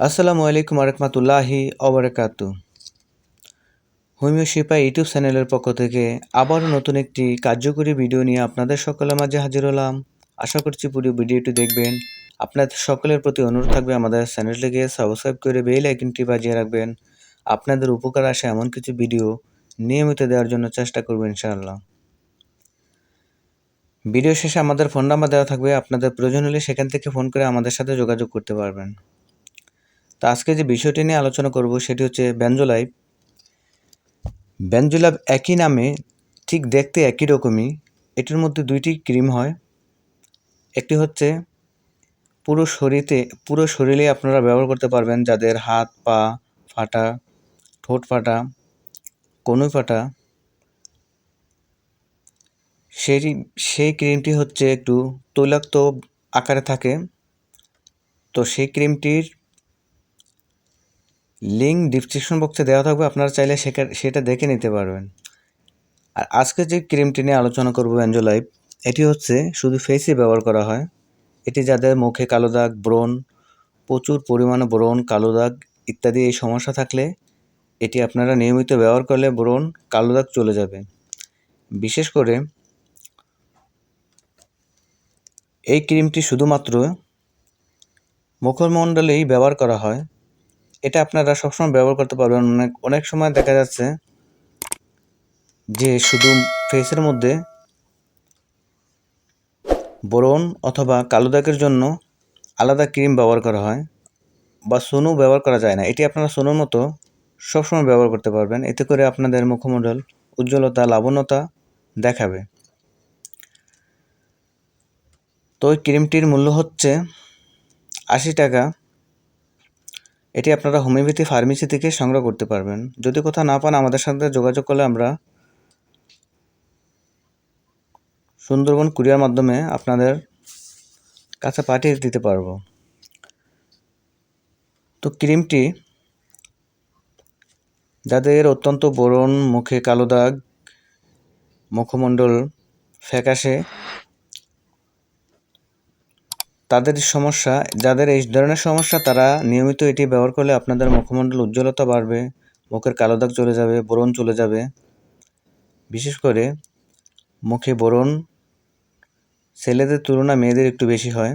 আসসালামু আলাইকুম রহমতুল্লাহি অবরাকাত হোমিও শিপা ইউটিউব চ্যানেলের পক্ষ থেকে আবারও নতুন একটি কার্যকরী ভিডিও নিয়ে আপনাদের সকলের মাঝে হাজির হলাম। আশা করছি পুরো ভিডিওটি দেখবেন। আপনাদের সকলের প্রতি অনুরোধ থাকবে আমাদের চ্যানেলটিকে সাবস্ক্রাইব করে বেল আইকনটি বাজিয়ে রাখবেন। আপনাদের উপকার আসে এমন কিছু ভিডিও নিয়মিত দেওয়ার জন্য চেষ্টা করব ইনশাআল্লাহ। ভিডিও শেষে আমাদের ফোন নাম্বার দেওয়া থাকবে। আপনাদের প্রয়োজন হলে সেখান থেকে ফোন করে আমাদের সাথে যোগাযোগ করতে পারবেন। তো আজকে যে বিষয়টি নিয়ে আলোচনা করব সেটি হচ্ছে ব্যাঞ্জোলাইভ ব্যাঞ্জোলাইভ একই নামে, ঠিক দেখতে একই রকমই, এটির মধ্যে দুইটি ক্রিম হয়। একটি হচ্ছে পুরো শরীরে পুরো শরীরে আপনারা ব্যবহার করতে পারবেন যাদের হাত, পা ফাটা, ঠোঁট ফাটা, কনুই ফাটা। সেই সেই ক্রিমটি হচ্ছে একটু তৈলাক্ত আকারে থাকে। তো সেই ক্রিমটির লিঙ্ক ডিসক্রিপশন বক্সে দেওয়া থাকবে, আপনারা চাইলে সেটা দেখে নিতে পারবেন। আর আজকে যে ক্রিমটি নিয়ে আলোচনা করব অ্যাঞ্জোলাইভ এটি হচ্ছে শুধু ফেসে ব্যবহার করা হয়, এটি যাদের মুখে কালো দাগ, ব্রণ, প্রচুর পরিমাণে ব্রণ, কালো দাগ ইত্যাদি এই সমস্যা থাকলে, এটি আপনারা নিয়মিত ব্যবহার করলে ব্রণ, কালো দাগ চলে যাবে। বিশেষ করে, এই ক্রিমটি শুধুমাত্র মুখমণ্ডলেই ব্যবহার করা হয় এটা আপনারা সবসময় ব্যবহার করতে পারবেন। অনেক অনেক সময় দেখা যাচ্ছে যে শুধু ফেসের মধ্যে ব্রণ অথবা কালো দাগের জন্য আলাদা ক্রিম ব্যবহার করা হয় বা সোনু ব্যবহার করা যায় না। এটি আপনারা সোনুর মতো সবসময় ব্যবহার করতে পারবেন। এতে করে আপনাদের মুখমণ্ডল উজ্জ্বলতা, লাবণ্যতা দেখাবে। তো ওই ক্রিমটির মূল্য হচ্ছে আশি টাকা। এটি আপনারা হোমিওপ্যাথি ফার্মেসি থেকে সংগ্রহ করতে পারবেন। যদি কোথাও না পান, আমাদের সাথে যোগাযোগ করলে আমরা সুন্দরবন কুরিয়ার মাধ্যমে আপনাদের কাছে পাঠিয়ে দিতে পারব। তো ক্রিমটি যাদের অত্যন্ত বরণ, মুখে কালো দাগ, মুখমণ্ডল ফ্যাকাশে তাদের সমস্যা, যাদের এই ধরনের সমস্যা, তারা নিয়মিত এটি ব্যবহার করলে আপনাদের মুখমণ্ডল উজ্জ্বলতা বাড়বে, মুখের কালো দাগ চলে যাবে ব্রণ চলে যাবে। বিশেষ করে মুখে ব্রণ ছেলেদের তুলনায় মেয়েদের একটু বেশি হয়,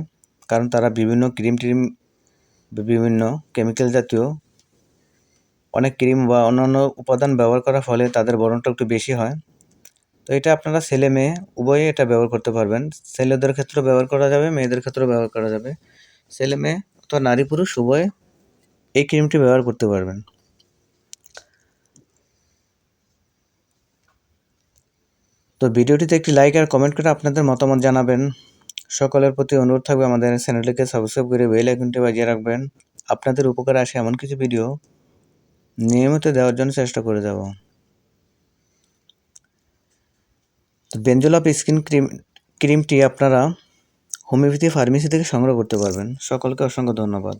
কারণ তারা বিভিন্ন ক্রিম ট্রিম বিভিন্ন কেমিক্যাল জাতীয় অনেক ক্রিম বা অন্যান্য উপাদান ব্যবহার করার ফলে তাদের বরণটা একটু বেশি হয়। তো এটা আপনারা ছেলে মেয়ে, উভয়ে এটা ব্যবহার করতে পারবেন। ছেলেদের ক্ষেত্রেও ব্যবহার করা যাবে, মেয়েদের ক্ষেত্রেও ব্যবহার করা যাবে। ছেলে মেয়ে অথবা নারী পুরুষ উভয়ে এই ক্রিমটি ব্যবহার করতে পারবেন। তো ভিডিওটিতে একটি লাইক আর কমেন্ট করে আপনাদের মতামত জানাবেন। সকলের প্রতি অনুরোধ থাকবে আমাদের চ্যানেলটিকে সাবস্ক্রাইব করে বেল আইকনটি বাজিয়ে রাখবেন। আপনাদের উপকারে আসে এমন কিছু ভিডিও নিয়মিত দেওয়ার জন্য চেষ্টা করে যাব। তো বেঞ্জোলাপ স্কিন ক্রিম, ক্রিমটি আপনারা হোমিওপ্যাথি ফার্মেসি থেকে সংগ্রহ করতে পারবেন। সকলকে অসংখ্য ধন্যবাদ।